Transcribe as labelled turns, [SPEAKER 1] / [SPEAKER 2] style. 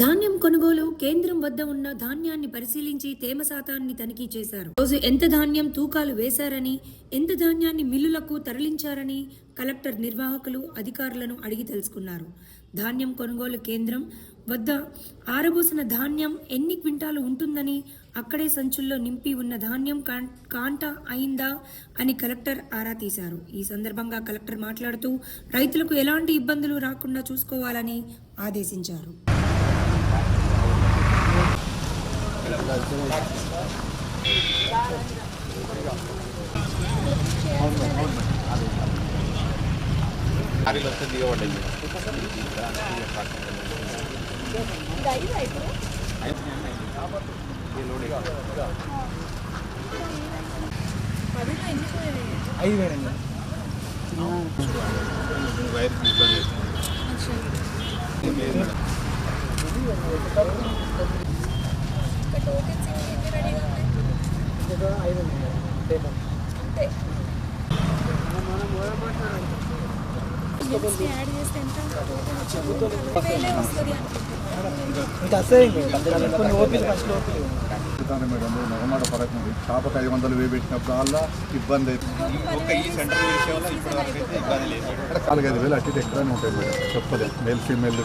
[SPEAKER 1] ధాన్యం కొనుగోలు కేంద్రం వద్ద ఉన్న ధాన్యాన్ని పరిశీలించి తేమ శాతాన్ని తనిఖీ చేశారు. రోజు ఎంత ధాన్యం తూకాలు వేశారని ఎంత ధాన్యాన్ని మిల్లులకు తరలించారని కలెక్టర్ నిర్వాహకులు అధికారులను అడిగి తెలుసుకున్నారు. ధాన్యం కొనుగోలు కేంద్రం వద్ద ఆరబోసిన ధాన్యం ఎన్ని క్వింటాలు ఉంటుందని అక్కడే సంచుల్లో నింపి ఉన్న ధాన్యం కాంట అయిందా అని కలెక్టర్ ఆరా తీశారు. ఈ సందర్భంగా కలెక్టర్ మాట్లాడుతూ రైతులకు ఎలాంటి ఇబ్బందులు రాకుండా చూసుకోవాలని ఆదేశించారు.
[SPEAKER 2] లారీలు వస్తే దిగబడ్డాయి
[SPEAKER 3] ఐదు వేలండి
[SPEAKER 2] వైర్
[SPEAKER 4] నగమాట పడకండి చేపకు ఐదు వందలు వేపెట్టినప్పుడు అలా ఇబ్బంది అవుతుంది. నాలుగైదు వేలు అట్టి ఎక్కడనే ఉంటాయి మేడం. చెప్పలేదు. Male female